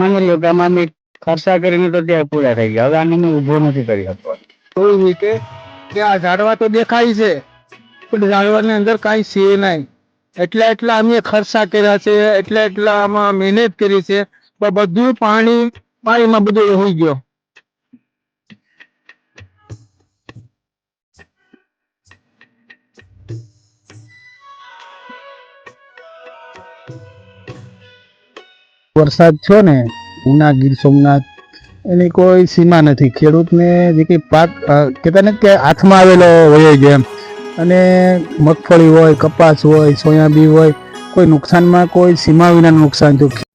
માની લો કે ખર્ચા કરીને તો ત્યાં પૂરા થઈ ગયા. હવે આને મેં ઊભો નથી કરી શકતો. એવું રીતે? કે આ ઝાડવા તો દેખાય છે પણ ઝાડવાની અંદર કાંઈ છે નહીં. એટલા એટલા અમે ખર્ચા કર્યા છે એટલા એટલા આમાં મહેનત કરી છે પણ બધું પાણી પાણીમાં બધું હોઈ ગયો. વરસાદ થયો ને ઉના ગીર સોમનાથ, એની કોઈ સીમા નથી. ખેડૂતને જે કંઈ પાક કહેતા ને કે હાથમાં આવેલો હોય જ એમ. અને મગફળી હોય, કપાસ હોય, સોયાબીન હોય, કોઈ નુકસાનમાં કોઈ સીમા વિનાનું નુકસાન થયું.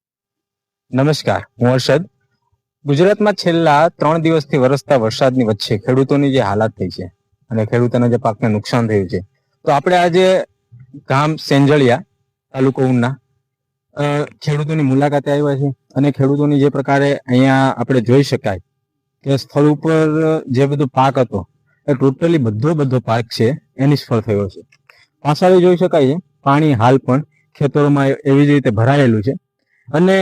નમસ્કાર, હું હર્ષદ. ગુજરાતમાં છેલ્લા ત્રણ દિવસથી વરસતા વરસાદની વચ્ચે ખેડૂતોની જે હાલત થઈ છે અને ખેડૂતોના જે પાકને નુકસાન થયું છે, તો આપણે આજે ગામ સેંજળિયા તાલુકો ઉના ખેડૂતોની મુલાકાતે આવ્યા છે અને ખેડૂતોની જે પ્રકારે અહીંયા આપણે જોઈ શકાય કે સ્થળ ઉપર જે બધો પાક હતો, એ ટોટલી બધો બધો પાક છે એ નિષ્ફળ થયો છે. પાછળ જોઈ શકાય છે, પાણી હાલ પણ ખેતરોમાં એવી જ રીતે ભરાયેલું છે. અને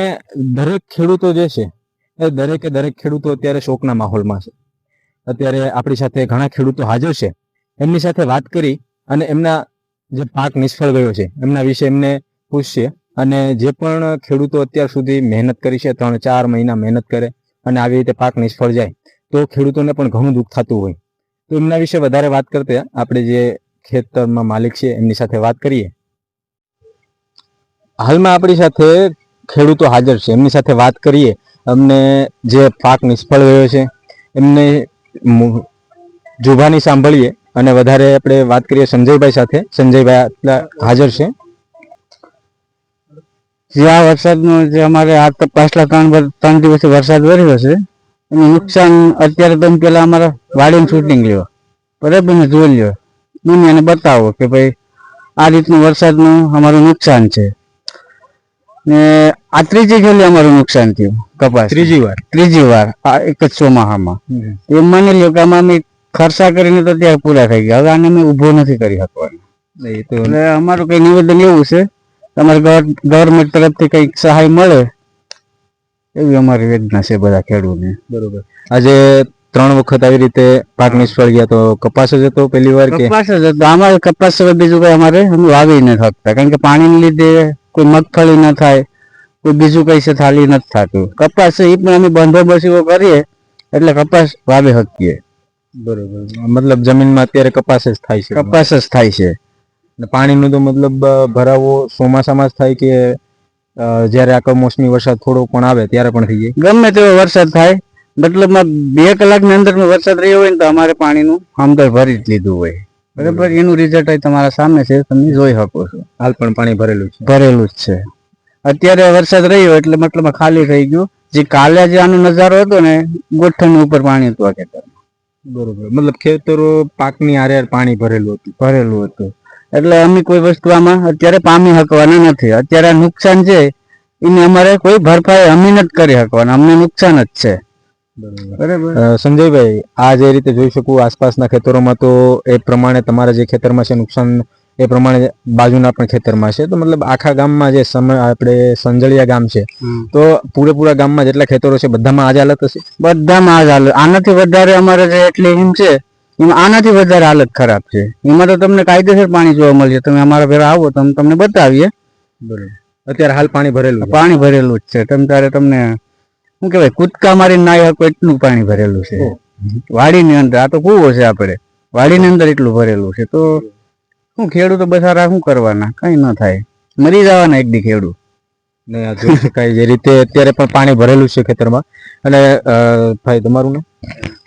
દરેક ખેડૂતો જે છે, એ દરેકે દરેક ખેડૂતો અત્યારે શોકના માહોલમાં છે. અત્યારે આપણી સાથે ઘણા ખેડૂતો હાજર છે. એમની સાથે વાત કરી અને એમના જે પાક નિષ્ફળ ગયો છે, એમના વિશે એમને પૂછશે અને જે પણ ખેડૂતો અત્યાર સુધી મહેનત કરી છે, ત્રણ, ચાર મહિના મહેનત કરે અને આવી રીતે પાક નિષ્ફળ જાય, તો ખેડૂતોને પણ ઘણું દુઃખ થતું હોય. તો એમના વિશે વધારે વાત કરતા આપણે જે ખેતરમાં માલિક છે, એમની સાથે વાત કરીએ. હાલમાં આપણી સાથે ખેડૂતો હાજર છે, એમની સાથે વાત કરીએ. અમને જે પાક નિષ્ફળ ગયો છે, એમને જુબાની સાંભળીએ અને વધારે આપણે વાત કરીએ સંજયભાઈ સાથે. સંજયભાઈ હાજર છે. જે આ વરસાદનો જે અમારે આ પાછલા ત્રણ ત્રણ દિવસથી વરસાદ વર્યો છે. એનું નુકસાન અત્યારે તમે પેલા અમારા વાડીનું શૂટિંગ લ્યો બરાબર ને? જોઈ લ્યો. દુનિયાને બતાવો કે ભાઈ આ રીતનું વરસાદનું અમારું નુકસાન છે. ને આ ત્રીજી ખેલી અમારું નુકસાન થયું કપાસ ત્રીજી વાર. ત્રીજી વાર. આ એક જ ચોમાહામાં. એમ માની લ્યો કે આમાં અમે ખર્ચા કરીને તો ત્યાં પૂરા થઈ ગયા. હવે આને અમે ઊભો નથી કરી શકવાનું. એટલે અમારું કઈ નિવેદન એવું છે તમારે ગવર્મેન્ટ તરફથી કંઈક સહાય મળે? એવી અમારી વેદના છે બધા ખેડૂતને. બરોબર. આજે ત્રણ વખત આવી રીતે પાક નિષ્ફળ ગયા તો કપાસ જ હતો પહેલી વાર કે? કપાસ જ હતો. અમારે કપાસ સિવાય બીજું કઈ અમારે વાવી ન શકતા. કારણ કે પાણીને લીધે કોઈ મગફળી ન થાય કોઈ બીજું કઈ છે થાલી નથી થતું. કપાસ એ પણ અમે બંદોબસ્ત એવો કરીએ એટલે કપાસ વાવી શકીએ. બરોબર. મતલબ જમીનમાં અત્યારે કપાસ જ થાય છે. કપાસ જ થાય છે. અને પાણીનું તો મતલબ ભરાવો ચોમાસામાં જ થાય કે જ્યારે આ કમોસમી વરસાદ થોડો પણ આવે ત્યારે પણ થઈ જાય? ગમે તેવો વરસાદ થાય. મતલબમાં બે કલાકની અંદર વરસાદ રહ્યો હોય ને તો અમારે પાણીનું આમદર ભરી જ લીધું હોય. બરાબર? એનું રિઝલ્ટ તમારા સામે છે તમે જોઈ શકો છો. હાલ પણ પાણી ભરેલું છે. ભરેલું જ છે. અત્યારે વરસાદ રહ્યો એટલે મતલબ ખાલી થઈ ગયું. જે કાલે જે આનો નજારો હતો ને ગોઠણ ઉપર પાણી હતું આ ખેતરમાં. બરોબર. મતલબ ખેતરો પાકની હારે પાણી ભરેલું હતું. ભરેલું હતું. એટલે અમે કોઈ વસ્તુ આમાં અત્યારે પામી શકવાના નથી. અત્યારે નુકસાન છે એને અમારે કોઈ ભરપાઈ અમે નથી કરી શકવાના અમને નુકસાન જ છે. બરાબર. સંજયભાઈ આ જે રીતે જોઈ શકું આસપાસના ખેતરોમાં તો એ પ્રમાણે તમારા જે ખેતરમાં છે નુકસાન એ પ્રમાણે બાજુના પણ ખેતરમાં છે. તો મતલબ આખા ગામમાં જે સમય આપણે સંજળિયા ગામ છે તો પૂરેપૂરા ગામમાં જેટલા ખેતરો છે બધામાં આજ હાલત હશે? બધામાં આ જ હાલત. આનાથી વધારે અમારે જે એટલી હિમ છે એમાં આનાથી વધારે હાલત ખરાબ છે. એમાં તો તમને કાયદેસર પાણી જોવા મળશે. તમે અમારા ઘરે આવો તો અમે તમને બતાવીએ. બરોબર. અત્યારે હાલ પાણી ભરેલું પાણી ભરેલું જ છે. તમે તારે તમને શું કહેવાય કૂદકા મારીને નાહી શકો એટલું પાણી ભરેલું છે. વાડીની અંદર આ તો કૂવો છે આપણે. વાડીની અંદર એટલું ભરેલું છે. તો શું ખેડૂતો બસારા શું કરવાના? કઈ ન થાય. મરી જવાના એક દી ખેડૂત. ને આ જોઈ શકાય જે રીતે અત્યારે પણ પાણી ભરેલું છે ખેતરમાં. અને ભાઈ તમારું નામ?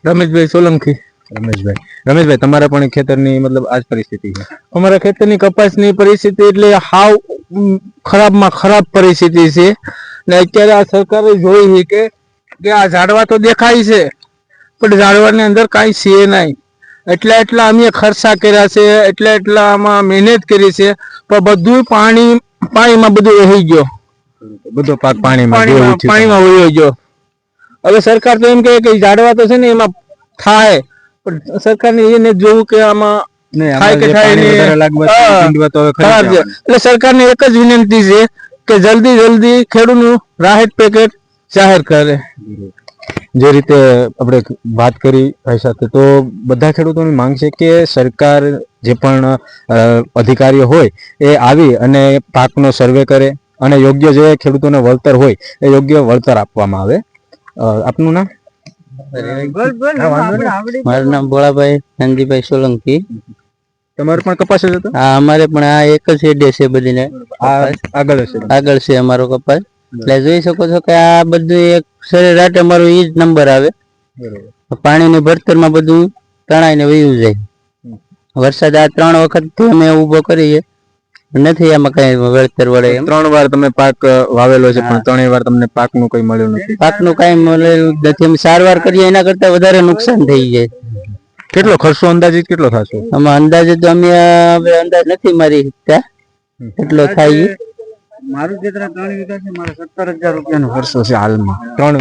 રમેશભાઈ સોલંકી. રમેશભાઈ. રમેશભાઈ તમારા પણ ખેતરની મતલબ આ જ પરિસ્થિતિ છે? અમારા ખેતરની કપાસની પરિસ્થિતિ એટલે હાવ ખરાબમાં ખરાબ પરિસ્થિતિ છે. ને અત્યારે આ સરકારે જોઈ છે કે કે આ ઝાડવા તો દેખાય છે પણ ઝાડવાની અંદર કાંઈ છે નહીં. એટલા એટલા અમે ખર્ચા કર્યા છે એટલા એટલા આમાં મહેનત કરી છે પણ બધું પાણી પાણીમાં બધું વહી ગયો. બધો પાક પાણીમાં પાણીમાં પાણીમાં વહી ગયો. હવે સરકાર તો એમ કહે કે ઝાડવા તો છે ને એમાં થાય પણ સરકારને એને જોવું કે આમાં થાય કે થાય. એટલે સરકારને એક જ વિનંતી છે કે જલ્દી જલ્દી ખેડૂતનું રાહત પેકેટ જાહેર કરે. જે રીતે આપણે વાત કરી ભાઈ સાથે તો બધા ખેડૂતોની માંગ છે કે સરકાર જે પણ અધિકારીઓ હોય એ આવી અને પાકનો સર્વે કરે અને યોગ્ય જે ખેડૂતોને વળતર હોય એ યોગ્ય વળતર આપવામાં આવે. આપનું નામ? મારું નામ ભોળાભાઈ નંદીભાઈ સોલંકી. તમારે પણ કપાસ જ હતો હા અમારે પણ આ એક જ હેડે છે બધીને. આ આગળ છે આગળ છે અમારો કપાસ. એટલે જોઈ શકો છો કે આ બધું એક સરેરાટ અમારો એ જ નંબર આવે. પાણીની ભરતરમાં બધું તણાઈને વયું જાય. વરસાદ આ ત્રણ વખત અમે ઊભો કરીએ. નથી આમાં કઈ વળતર વળે ત્રણ વાર તમે પાક વાવેલો છે પણ ત્રણેય વાર તમને પાકનું કઈ મળ્યું નથી. પાકનું કઈ મળેલું નથી. અમે સારવાર કરીએ એના કરતા વધારે નુકસાન થઈ જાય. કેટલો ખર્ચો અંદાજે કેટલો થશે? આમાં અંદાજે તો અમે હવે અંદાજ નથી મારી શકતા કેટલો થાય મારું ખેતર ત્રણ વીઘા છે મારે સત્તર હજાર રૂપિયાનો ખર્ચો છે હાલમાં. ત્રણ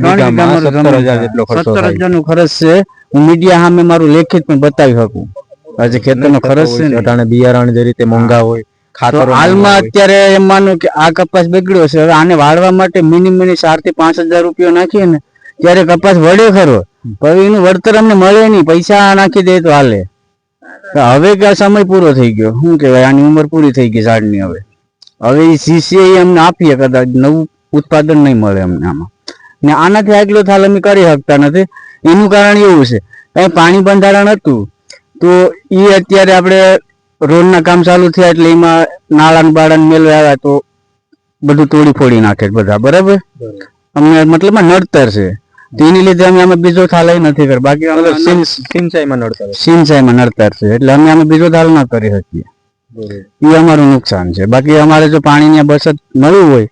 ત્રણ સત્તર હજાર જેટલો ખર્ચો સત્તર હજારનું ખર્ચ છે. હું મીડિયા સામે મારું લેખિત પણ બતાવી શકું. આજે ખેતરનો ખર્ચ છે ને. અટાણે બિયારણ જે રીતે મોંઘા હોય ખાતરો હાલમાં અત્યારે એમ માનો કે આ કપાસ બગડ્યો છે. હવે આને વાળવા માટે મિનિમમ ચારથી પાંચ હજાર રૂપિયા નાખીએ ને ત્યારે કપાસ વળે ખરો. પણ એનું વળતર અમને મળે નહીં. પૈસા નાખી દે તો હાલે. હવે કે સમય પૂરો થઈ ગયો. શું કહેવાય? આની ઉંમર પૂરી થઈ ગઈ ઝાડની હવે. હવે એ સીસીઆઈ અમને આપીએ કદાચ. નવું ઉત્પાદન નહીં મળે અમને આમાં. ને આનાથી આગલો થાલ અમે કરી શકતા નથી. એનું કારણ એવું છે. કઈ પાણી બંધારણ હતું તો એ અત્યારે આપણે રોડના કામ ચાલુ થયા એટલે એમાં નાળા બાળા મેળવે આવ્યા તો બધું તોડી ફોડી નાખે બધા બરાબર? અમને મતલબ નડતર છે. તેની લીધે અમે અમે બીજો થાલ નથી કર બાકી અમે સિંચાઈમાં નડતર. સિંચાઈમાં નડતર છે. એટલે અમે અમે બીજો થાલ ના કરી શકીએ. એ અમારું નુકસાન છે. બાકી અમારે જો પાણીની બચત મળવું હોય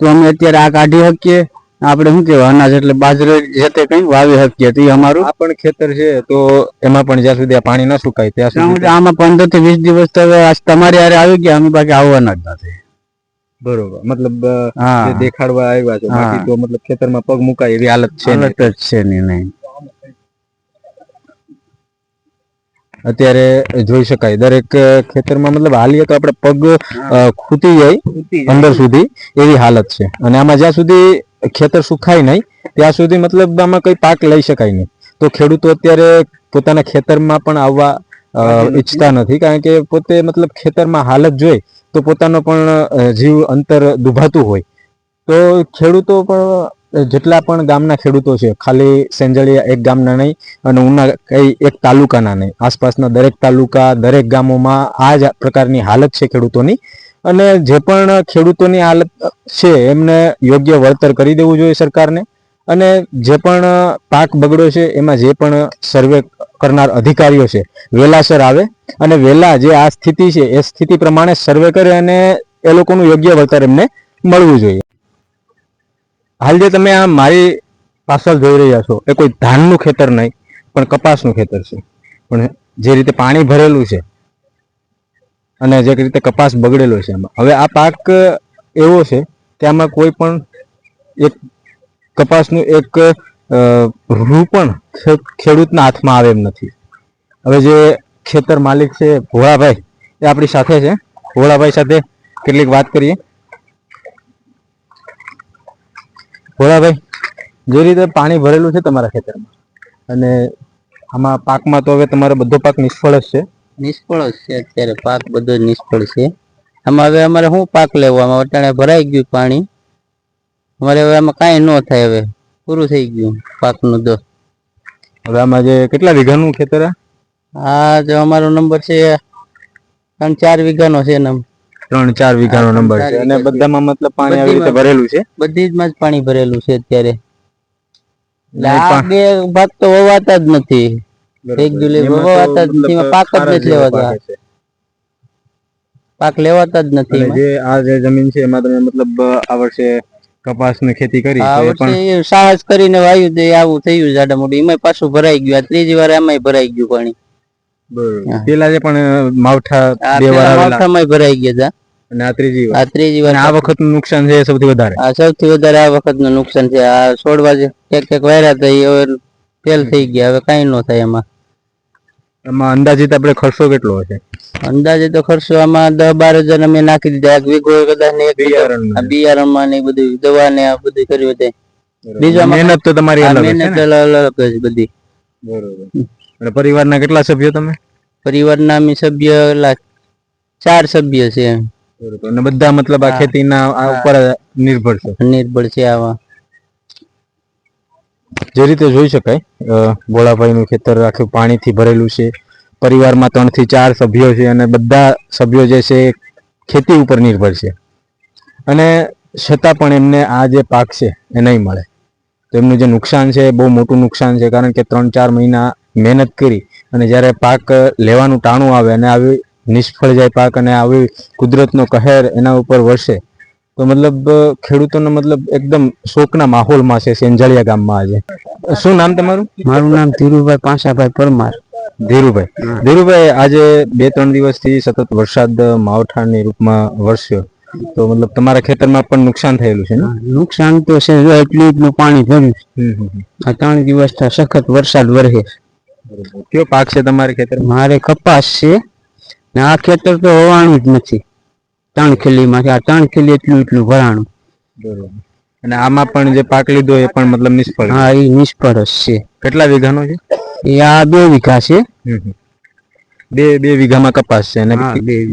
તો અમે અત્યારે આ કાઢી શકીએ. આપણે શું કેવાય અનાજ એટલે બાજરો જે તે કઈ વાવી શકીએ તો એ અમારું. આ પણ ખેતર છે તો એમાં પણ જ્યાં સુધી આ પાણી ન સુકાય ત્યાં સુધી આમાં પંદરથી વીસ દિવસ તો તમારી યારે આવી ગયા અમે બાકી આવવાના જ નથી બરોબર. મતલબ દેખાડવા આવ્યા છે બાકી તો મતલબ ખેતરમાં પગ મુકાય એવી હાલત છે. હાલત જ છે નહીં નહીં અત્યારે જોઈ શકાય. દરેક ખેતરમાં મતલબ હાલીએ તો આપણે પગ ખૂટી જાય અંદર સુધી એવી હાલત છે. અને આમાં જ્યાં સુધી ખેતર સુખાય નહીં ત્યાં સુધી મતલબ આમાં કઈ પાક લઈ શકાય નહીં. તો ખેડૂતો અત્યારે પોતાના ખેતરમાં પણ આવવા ઈચ્છતા નથી. કારણ કે પોતે મતલબ ખેતરમાં હાલત જોઈ તો પોતાનો પણ જીવ અંતર દુભાતું હોય. તો ખેડૂતો પણ જેટલા પણ ગામના ખેડૂતો છે, ખાલી સેંજળિયા એક ગામના નહીં અને ઉના કઈ એક તાલુકાના નહીં. આસપાસના દરેક તાલુકા, દરેક ગામોમાં આ જ પ્રકારની હાલત છે ખેડૂતોની. અને જે પણ ખેડૂતોની હાલત છે, એમને યોગ્ય વળતર કરી દેવું જોઈએ સરકારને. અને જે પણ પાક બગડ્યો છે, એમાં જે પણ સર્વે કરનાર અધિકારીઓ છે વેલાસર આવે. અને વેલા જે આ સ્થિતિ છે, એ સ્થિતિ પ્રમાણે સર્વે કરે અને એ લોકોનું યોગ્ય વળતર એમને મળવું જોઈએ. હાલ જે તમે આ મારી પાછળ જોઈ રહ્યા છો, એ કોઈ ધાનનું ખેતર નહીં, પણ કપાસનું ખેતર છે. પણ જે રીતે પાણી ભરેલું છે અને જે રીતે કપાસ બગડેલો છે એમાં. હવે આ પાક એવો છે કે આમાં કોઈ પણ એક કપાસનું એક રૂપણ ખેડૂતના હાથમાં આવે એમ નથી. હવે જે ખેતર માલિક છે ભોળાભાઈ, એ આપણી સાથે છે. ભોળાભાઈ સાથે કેટલીક વાત કરીએ. ભોળાભાઈ જે રીતે પાણી ભરેલું છે તમારા ખેતરમાં અને આમાં પાકમાં તો હવે તમારો બધો પાક નિષ્ફળ જ છે. નિષ્ફળ જ છે અત્યારે પાક બધો નિષ્ફળ છે. આમાં હવે અમારે શું પાક લેવો? આમાં અટાણે ભરાઈ ગયું પાણી. અમારે હવે આમાં કાંઈ ન થાય હવે. પૂરું થઈ ગયું પાકનું તો. હવે આમાં જે કેટલા વીઘાનું ખેતર આ? જો અમારો નંબર છે ત્રણ ચાર વીઘાનો છે ને ત્રણ ચાર વીઘાનો નંબર છે. અને બધામાં મતલબ પાણી આવી રીતે ભરેલું છે? બધી જ માં જ પાણી ભરેલું છે અત્યારે. ને બે ભાગ તો વવાતા જ નથી. એમાં વવાતા જ નથી, પાક જ નથી લેવાતા. પાક લેવાતા જ નથી જે આ જે જમીન છે એમાં તમે મતલબ આ વર્ષે કપાસની ખેતી કરી સાહસ કરીને વાયુ દે આવું થયું જાડા મોટું એમાં પાછું ભરાઈ ગયું. આ ત્રીજી વાર એમાંય ભરાઈ ગયું પાણી. પેલા જે પણ માવઠા બે વાર ભરાઈ ગયા હતા. અને આ ત્રીજી વાર. આ ત્રીજી વાર અને આ વખતનું નુકસાન છે સૌથી વધારે? આ સૌથી વધારે આ વખતનું નુકસાન છે. આ છોડવા જે એક એક વાયરા એ હવે ફેલ થઈ ગયા. હવે કઈ ન થાય એમાં. એમાં અંદાજિત આપણે ખર્ચો કેટલો હશે? અંદાજે તો ખર્ચો આમાં દસ બાર હજાર અમે નાખી દીધા. એક વીઘો કદાચ ને એક ને. એ બધું દવા ને આ બધું કર્યું તે. બીજા મહેનત તો તમારી મહેનત અલગ જ બધી. બરોબર. અને પરિવારના કેટલા સભ્યો તમે? પરિવારના અમે સભ્ય ચાર સભ્ય છે. અને બધા મતલબ આ ખેતીના આ ઉપર નિર્ભર છે. નિર્ભર છે આવા. જે રીતે જોઈ શકાય ગોળાભાઈનું ખેતર આખું પાણીથી ભરેલું છે. પરિવારમાં ત્રણથી ચાર સભ્યો છે અને બધા સભ્યો જે છે ખેતી ઉપર નિર્ભર છે. અને છતાં પણ એમને આ જે પાક છે એ નહીં મળે. તો એમનું જે નુકસાન છે એ બહુ મોટું નુકસાન છે કારણ કે ત્રણ ચાર મહિના મહેનત કરી અને જ્યારે પાક લેવાનું ટાણું આવે અને આવી નિષ્ફળ જાય પાક અને આવી કુદરતનો કહેર એના ઉપર વરસે તો મતલબ ખેડૂતોનો મતલબ એકદમ શોકના માહોલમાં છે સેંજળિયા ગામમાં આજે. શું નામ તમારું? મારું નામ ધીરુભાઈ પાંસાભાઈ પરમાર. ધીરુભાઈ. ધીરુભાઈ આજે બે ત્રણ દિવસથી સતત વરસાદ માવઠાની રૂપમાં વરસ્યો. તો મતલબ તમારા ખેતરમાં પણ નુકસાન થયેલું છે નુકસાન તો છે જો એટલું એટલું પાણી ભર્યું. આ ત્રણ દિવસ સખત વરસાદ વરસે કયો પાક છે તમારે ખેતર મારે કપાસ છે. ને આ ખેતર તો હોવાનું જ નથી. ત્રણ ખીલીમાંથી આ ત્રણ ખીલી એટલું એટલું ભરાણું. બરોબર. અને આમાં પણ જે પાક લીધો એ પણ મતલબ નિષ્ફળ હા એ નિષ્ફળ જ છે. કેટલા વીઘાનો છે? એ આ બે વીઘા છે. બે બે વીઘામાં કપાસ છે અને.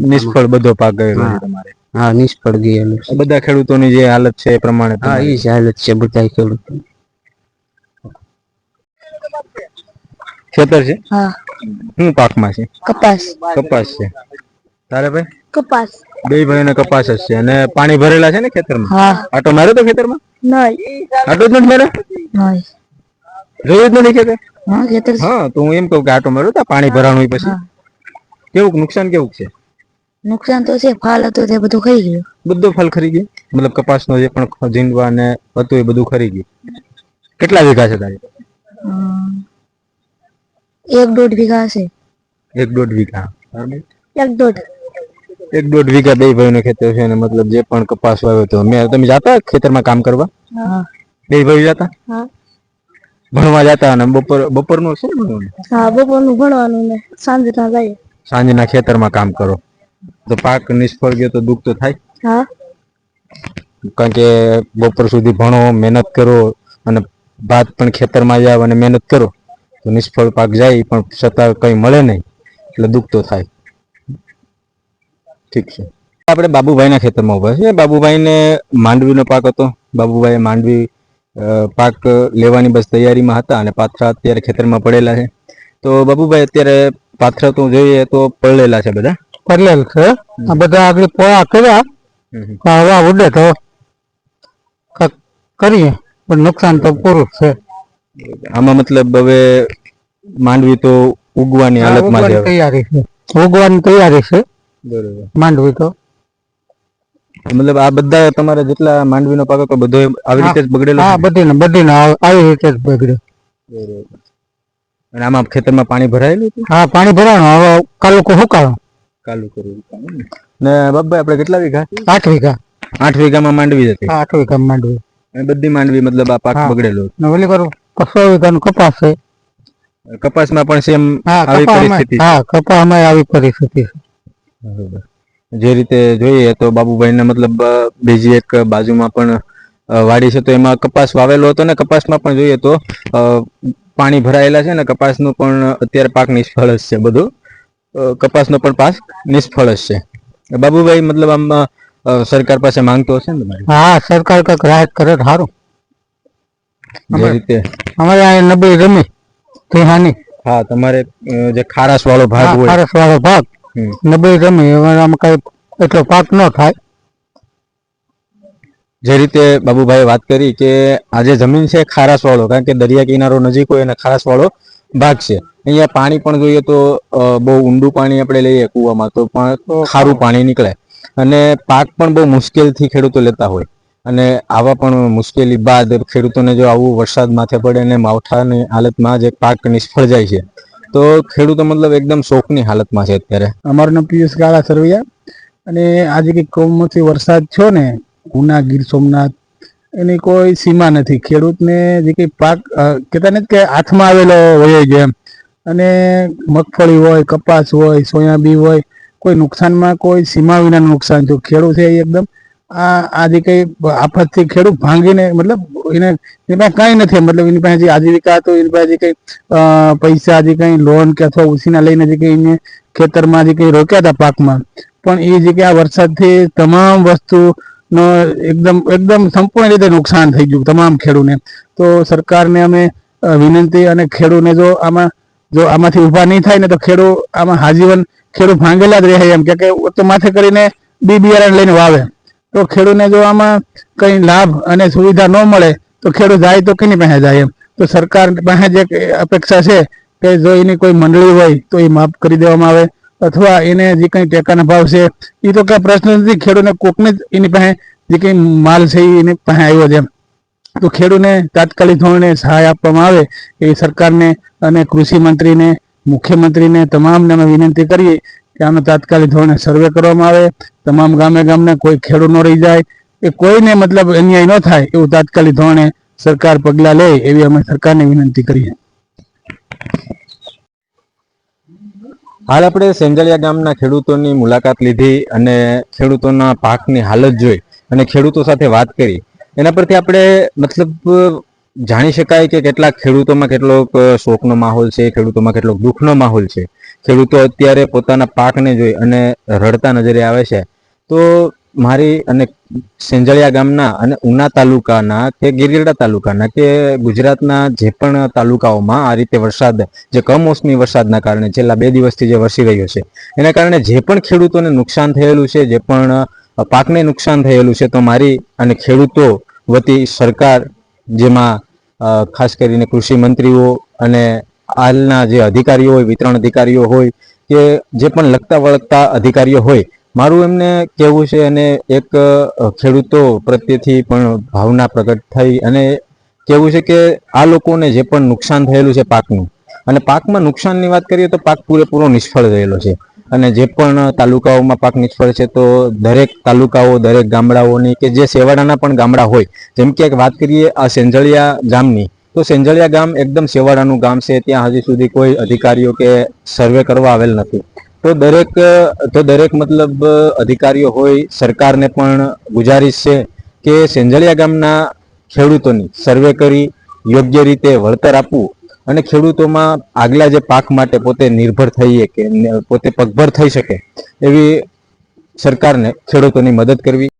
નિષ્ફળ બધો પાક ગયેલો હા. તમારે. હા નિષ્ફળ ગયેલું બધા ખેડૂતોની જે હાલત છે એ પ્રમાણે હા એ જ હાલત છે બધા ખેડૂતો ખેતર છે? હા. શું પાકમાં છે? કપાસ. કપાસ છે. તારે ભાઈ? કપાસ. બે ભાઈઓને કપાસ જ છે. અને પાણી ભરેલા છે ને ખેતરમાં? હા. આટો માર્યો તો ખેતરમાં? નહીં. આટો જ નથી માર્યો? નહીં. જોયું જ નથી ખેતર? હા ખેતર હા તો હું એમ કહું કે આટો માર્યો તો પાણી ભરાણું હોય પછી. કેવું નુકસાન કેવું છે? નુકસાન તો છે ફાલ હતો તે બધું ખાઈ ગયું. બધો ફાલ ખરી ગયો? મતલબ કપાસનો જે પણ જીંડવા ને હતું એ બધું ખરી ગયું? કેટલા વીઘા છે તારી? એક દોઢ વીઘા હશે. એક દોઢ વીઘા બરાબર? એક દોઢ. એક દોઢ વીઘા બે નો ખેતર છે અને મતલબ જે પણ કપાસ વાવ્યો તો મેં તમે જાતા ખેતરમાં કામ કરવા? બે ભાઈ જતા? ભણવા જતા અને બપોર બપોરનું શું ભણવાનું? હા બપોરનું ભણવાનું ને સાંજના જાય. સાંજના ખેતરમાં કામ કરો. તો પાક નિષ્ફળ ગયો તો દુઃખ તો થાય? હા. કારણ કે બપોર સુધી ભણો મહેનત કરો અને ભાત પણ ખેતરમાં જાવ અને મહેનત કરો. તો નિષ્ફળ પાક જાય પણ છતાં કંઈ મળે નહીં એટલે દુઃખ તો થાય. ઠીક છે. આપણે બાબુભાઈના ખેતરમાં ઊભા છે બાબુભાઈને માંડવીનો પાક હતો. બાબુભાઈ માંડવી પાક લેવાની બસ તૈયારીમાં હતા અને પાથરા અત્યારે ખેતરમાં પડેલા છે. તો બાબુભાઈ અત્યારે પાથરા તો જોઈએ તો પડેલા છે બધા? પડેલ છે. આ બધા આગળ પોળા કર્યા. હવા ઉડે તો કરીએ. પણ નુકસાન તો પૂરું છે. આમાં મતલબ હવે માંડવી તો ઉગવાની હાલતમાં છે. તૈયારી છે. ઉગવાની તૈયારી છે. બરોબર. માંડવી તો. મતલબ આ બધા તમારા જેટલા માંડવીનો પાક હતો બધો આવી રીતે જ બગડેલો હા? બધીને બધીને આવી રીતે જ બગડ્યો. અને આમાં ખેતરમાં પાણી ભરાયેલું હતું? હા પાણી ભરાણું હવે કાલુકો હુકાણું. ચાલુ કર્યું ને બાબા આપણે કેટલા વીઘા? આઠ વીઘા. આઠ વીઘામાં માંડવી હતી. આઠ વીઘા માંડવી. બધી માંડવી મતલબ આ પાક બગડેલો ઓલી કરું. સો વીઘાનું કપાસ છે. કપાસમાં પણ સેમ આવી કપાસમાં પરિસ્થિતિ હા કપાસમાં આવી પરિસ્થિતિ છે. જે રીતે જોઈએ તો બાબુભાઈને મતલબ બીજી એક બાજુમાં પણ વાડી છે તો એમાં કપાસ વાવેલો હતો ને કપાસમાં પણ જોઈએ તો પાણી ભરાયેલા છે ને કપાસનું પણ અત્યારે પાક નિષ્ફળ જ છે બધું. કપાસનો પણ પાક નિષ્ફળ જ છે. બાબુભાઈ મતલબ આમ સરકાર પાસે માંગતો હશે ને હા સરકાર કંઈક રાહત કરે સારું. જે રીતે અમારે આ નબળી રમી હાની. હા તમારે જે ખારાશ વાળો ભાગ હોય. ખારસ વાળો ભાગ. નબળી રમી આમ કઈ એટલો પાક ન થાય. જે રીતે બાબુભાઈ વાત કરી કે આ જે જમીન છે ખારાશ વાળો કારણ કે દરિયા કિનારો નજીક હોય અને ખારાશ વાળો ભાગ છે. અહીંયા પાણી પણ જોઈએ તો બહુ ઊંડું પાણી આપણે લઈએ કૂવામાં તો પણ ખારું પાણી નીકળે. અને પાક પણ બહુ મુશ્કેલથી ખેડૂતો લેતા હોય. અને આવા પણ મુશ્કેલી બાદ ખેડૂતોને જો આવું વરસાદ માથે પડે અને માવઠાની હાલતમાં જે પાક નિષ્ફળ જાય છે, તો ખેડૂતો મતલબ એકદમ શોકની હાલતમાં છે અત્યારે. અમારું નામ પિયુષ ગાળા સરવૈયા અને આજે કઈ કમોસમી વરસાદ થયો ને ઉના ગીર સોમનાથ, એની કોઈ સીમા નથી. ખેડૂતને જે કઈ પાક કહેતા નથી કે હાથમાં આવેલો હોય જ એમ. અને મગફળી હોય, કપાસ હોય, સોયાબીન હોય, કોઈ નુકસાનમાં કોઈ સીમા વિનાનું નુકસાન થયું. ખેડૂત છે એકદમ આ આજે કઈ આફતથી ખેડૂત ભાંગીને, મતલબ એને, એની પાસે કાંઈ નથી મતલબ એની પાસે જે આજીવિકા તો એની પાસે જે કઈ પૈસા જે કઈ લોન કે અથવા ઉસીના લઈને જે કઈ એને ખેતરમાં જે કઈ રોક્યા હતા પાકમાં. પણ એ જે કે આ વરસાદથી તમામ વસ્તુ નો એકદમ એકદમ સંપૂર્ણ રીતે નુકસાન થઈ ગયું તમામ ખેડૂને. તો સરકારને અમે વિનંતી અને ખેડૂને જો આમાં, જો આમાંથી ઊભા નહીં થાય ને તો ખેડૂ આમાં હાજીવન ખેડૂત ભાંગેલા જ રહે એમ. કે માથે કરીને બી બિયારણ લઈને વાવે. તો ખેડૂતને જો આમાં કઈ લાભ અને સુવિધા ન મળે, તો ખેડૂત જાય તો કેની પાસે જાય એમ? તો સરકાર પાસે જે અપેક્ષા છે કે જો એની કોઈ મંડળી હોય, તો એ માફ કરી દેવામાં આવે. અથવા એને જે કંઈ ટેકાના ભાવ છે એ તો કઈ પ્રશ્ન નથી. ખેડૂતને કોકને જ એની પાસે જે કંઈ માલ છે એની પાસે આવ્યો છે તો ખેડૂતને તાત્કાલિક ધોરણે સહાય આપવામાં આવે એ સરકારને અને કૃષિ મંત્રીને, મુખ્યમંત્રીને તમામને અમે વિનંતી કરીએ કે આનો તાત્કાલિક ધોરણે સર્વે કરવામાં આવે. તમામ ગામે ગામને કોઈ ખેડૂત ન રહી જાય કે કોઈને મતલબ અન્યાય ન થાય એવું તાત્કાલિક ધોરણે સરકાર પગલાં લે એવી અમે સરકારને વિનંતી કરીએ. હાલ આપણે સેંજલિયા ગામના ખેડૂતોની મુલાકાત લીધી અને ખેડૂતોના પાકની હાલત જોઈ અને ખેડૂતો સાથે વાત કરી. એના પરથી આપણે મતલબ જાણી શકાય કે કેટલાક ખેડૂતોમાં કેટલોક શોકનો માહોલ છે, ખેડૂતોમાં કેટલોક દુઃખનો માહોલ છે. ખેડૂતો અત્યારે પોતાના પાકને જોઈ અને રડતા નજરે આવે છે. તો મારી અને સેંજળિયા ગામના અને ઉના તાલુકાના કે ગિરગીરડા તાલુકાના કે ગુજરાતના જે પણ તાલુકાઓમાં આ રીતે વરસાદ, જે કમોસમી વરસાદના કારણે છેલ્લા બે દિવસથી જે વરસી રહ્યો છે, એના કારણે જે પણ ખેડૂતોને નુકસાન થયેલું છે, જે પણ પાકને નુકસાન થયેલું છે, તો મારી અને ખેડૂતો વતી સરકાર, જેમાં ખાસ કરીને કૃષિ મંત્રીઓ અને હાલના જે અધિકારીઓ હોય, વિતરણ અધિકારીઓ હોય, કે જે પણ લગતા વળગતા અધિકારીઓ હોય મારું એમને કહેવું છે અને એક ખેડૂતો પ્રત્યેથી પણ ભાવના પ્રગટ થઈ અને કહેવું છે કે આ લોકોને જે પણ નુકસાન થયેલું છે પાકનું, અને પાકમાં નુકસાનની વાત કરીએ તો પાક પૂરેપૂરો નિષ્ફળ થયેલો છે. અને જે પણ તાલુકાઓમાં પાક નિષ્ફળ છે તો દરેક તાલુકાઓ, દરેક ગામડાઓની કે જે સેવાડાના પણ ગામડા હોય, જેમ કે વાત કરીએ આ સેંજળિયા ગામની, તો સેંજળિયા ગામ એકદમ સેવાડાનું ગામ છે. ત્યાં હજી સુધી કોઈ અધિકારીઓ કે સર્વે કરવા આવેલ નથી. તો દરેક તો દરેક મતલબ અધિકારીઓ હોય, સરકારને પણ ગુજારિશ છે કે સેંજળિયા ગામના ખેડૂતોની સર્વે કરી યોગ્ય રીતે વળતર આપવું અને ખેડૂતોમાં આગલા જે પાક માટે પોતે નિર્ભર થઈએ કે પોતે પગભર થઈ શકે એવી સરકારને ખેડૂતોની મદદ કરવી.